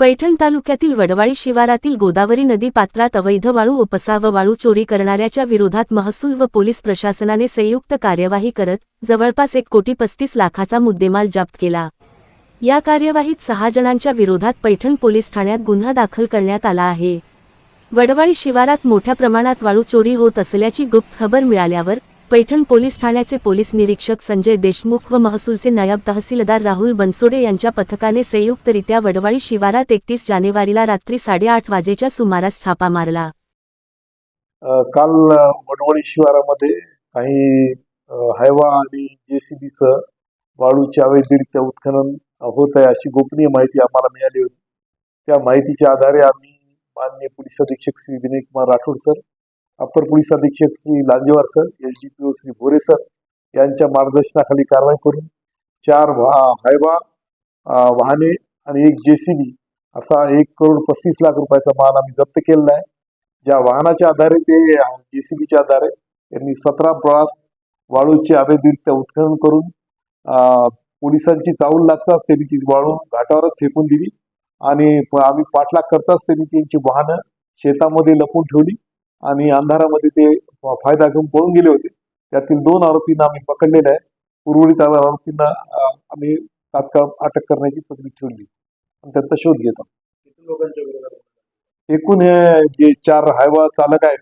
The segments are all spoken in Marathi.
पैठण तालुक्यातील वडवाळी शिवारातील गोदावरी नदी पात्रात अवैध वाळू उपसा व वाळू चोरी करणाऱ्याच्या विरोधात महसूल व पोलीस प्रशासनाने संयुक्त कार्यवाही करत जवळपास एक कोटी पस्तीस लाखाचा मुद्देमाल जप्त केला. या कार्यवाहीत सहा जणांच्या विरोधात पैठण पोलीस ठाण्यात गुन्हा दाखल करण्यात आला आहे. वडवाळी शिवारात मोठ्या प्रमाणात वाळू चोरी होत असल्याची गुप्त खबर मिळाल्यावर पैठण पोलीस ठाण्याचे पोलीस निरीक्षक संजय देशमुख व महसूलचे नायब तहसीलदार राहुल बनसोडे यांच्या पथकाने संयुक्तरित्या वडवाळी शिवारात एकतीस जानेवारीला रात्री साडेआठ वाजेच्या सुमारास छापा मारला. काल वडवाळी वडवळी शिवारामध्ये काही हायवा आणि जेसीबी सह वाळूचे अवैधरित्या उत्खनन होत आहे अशी गोपनीय माहिती आम्हाला मिळाली होती. त्या माहितीच्या आधारे आम्ही माननीय पोलीस अधीक्षक Shri Vinay Kumar Rathod sir upper police अधीक्षक Shri Lanjewar sir S D P O Shri Bhore sir यांच्या मार्गदर्शनाखाली कारवाई करून चार वा हायवा वाहने आणि एक जेसीबी असा एक करोड पस्तीस लाख रुपयाचा माल आम्ही जप्त केलेला आहे. ज्या वाहनाच्या आधारे ते जेसीबीच्या आधारे त्यांनी सतरा प्रवास वाळूचे अवैधरित्या उत्खनन करून पोलिसांची चावल लागताच त्यांनी ती वाळू घाटावरच फेकून दिली आणि आम्ही पाठलाग करताच त्यांनी त्यांची वाहनं शेतामध्ये लपून ठेवली. आणि अंधारामध्ये ते फायदा घेऊन पळून गेले होते. त्यातील दोन आरोपींना आम्ही पकडलेले आहे. उर्वरित आरोपींना आम्ही तात्काळ अटक करण्याची तजवीज ठेवली. आणि त्यांचा शोध घेत आहोत. एकूण हे जे चार हायवा चालक आहेत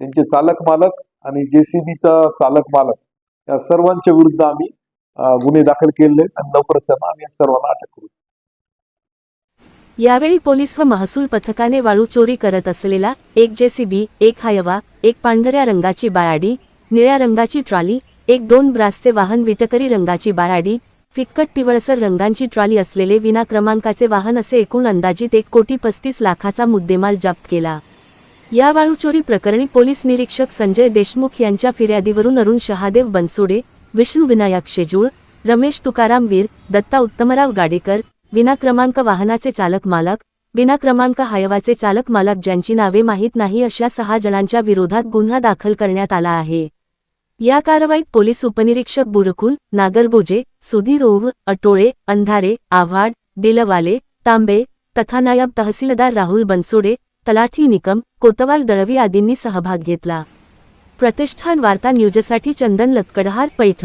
त्यांचे चालक मालक आणि जेसीबीचा चालक मालक या सर्वांच्या विरुद्ध आम्ही गुन्हे दाखल केले आहेत आणि लवकरच त्यांना आम्ही सर्वांना अटक करू. यावेळी पोलीस व महसूल पथकाने वाळू चोरी करत असलेला एक जेसीबी एक हायवा एक पांढऱ्या रंगाची बाळाडी निळ्या रंगाची ट्रॉली एक दोन ब्रासचे वाहन विटकरी रंगाची बाळाडी फिक्कट पिवळसर रंगांची ट्रॉली असलेले विना क्रमांकाचे वाहन असे एकूण अंदाजित एक कोटी पस्तीस लाखाचा मुद्देमाल जप्त केला. या वाळू चोरी प्रकरणी पोलीस निरीक्षक संजय देशमुख यांच्या फिर्यादीवरून अरुण शहादेव बनसोडे विष्णू विनायक शेजूळ रमेश तुकाराम वीर दत्ता उत्तमराव गाडेकर विनाक्रमांक वाहनाचे चालक मालक विनाक्रमांक हायवाचे चालक मालक ज्यांची नावे माहीत नाही अशा सहा जणांच्या विरोधात गुन्हा दाखल करण्यात आला आहे. या कारवाईत पोलीस उपनिरीक्षक बुरकुल नागरगोजे सुधीर ओव अटोळे अंधारे आव्हाड दिलवाले तांबे तथा नायब तहसीलदार राहुल बनसोडे तलाठी निकम कोतवाल दळवी आदींनी सहभाग घेतला. प्रतिष्ठान वार्ता न्यूजसाठी चंदन लतकडहार पैठण.